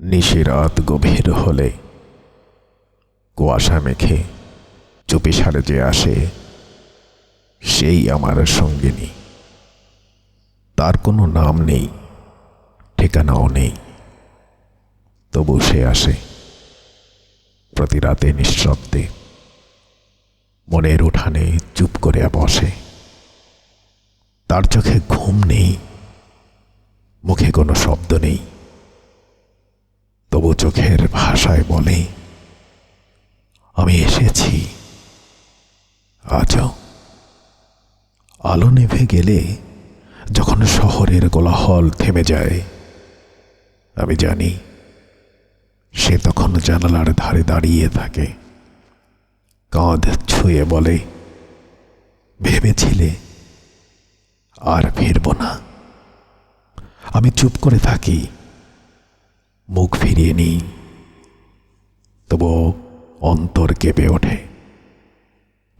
নিশিরাত গভীর হলে কুয়াশা মেখে চুপি সারে যে আসে, সেই আমার সঙ্গিনী। তার কোনো নাম নেই, ঠিকানাও নেই, তবু সে আসে প্রতি রাতে নিঃশব্দে। মনের উঠানে চুপ করে বসে। তার চোখে ঘুম নেই, মুখে কোনো শব্দ নেই। তবু চোখের ভাষায় বলে, আমি এসেছি। আজও আলো নেভে গেলে যখন শহরের কোলাহল থেমে যায়, আমি জানি সে তখন জানালার ধারে দাঁড়িয়ে থাকে। কাঁধ ছুঁয়ে বলে, ভেবেছিলে আর ফিরব না। আমি চুপ করে থাকি। মুখ ফিরিয়ে নিই। তবু অন্তর কেঁপে ওঠে।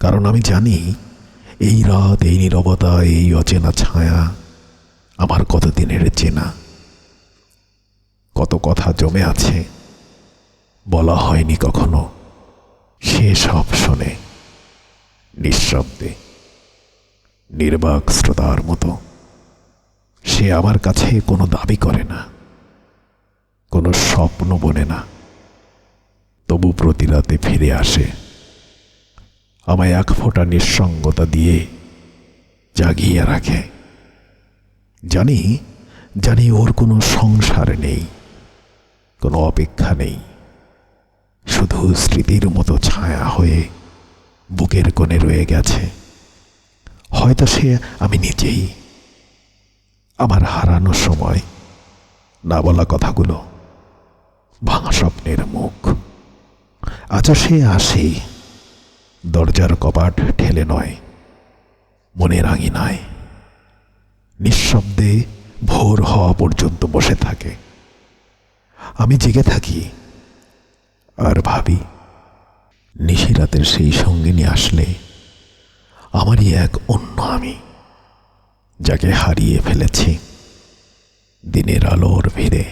কারণ আমি জানি, এই রাত, এই নীরবতা, এই অচেনা ছায়া আমার কতদিনের চেনা। কত কথা জমে আছে, বলা হয়নি কখনো। সে সব শোনে, নিঃশব্দে। নির্বাক শ্রোতার মতো। সে আমার কাছে কোনো দাবি করে না। কোনো স্বপ্ন বনে না। তবু প্রতি রাতে ফিরে আসে। আমায় এক ফোঁটা নিঃসঙ্গতা দিয়ে জাগিয়ে রাখে। জানি জানি ওর কোনো সংসার নেই, কোনো অপেক্ষা নেই। শুধু স্মৃতির মতো ছায়া হয়ে বুকের কোণে রয়ে গেছে। হয়তো সে আমি নিজেই। আমার হারানোর সময়, না বলা কথাগুলো। ভাঙা স্বপ্নের মুখ। আচ্ছা সে আসে। দরজার কপাট ঠেলে নয় মনের আঙিনায় নিঃশব্দে ভোর হওয়া পর্যন্ত বসে থাকে। আমি জেগে থাকি, আর ভাবি, নিশিরাতের সেই সঙ্গিনী আসলে আমারই এক অন্য আমি, যাকে হারিয়ে ফেলেছি। দিনের আলোর ভিড়ে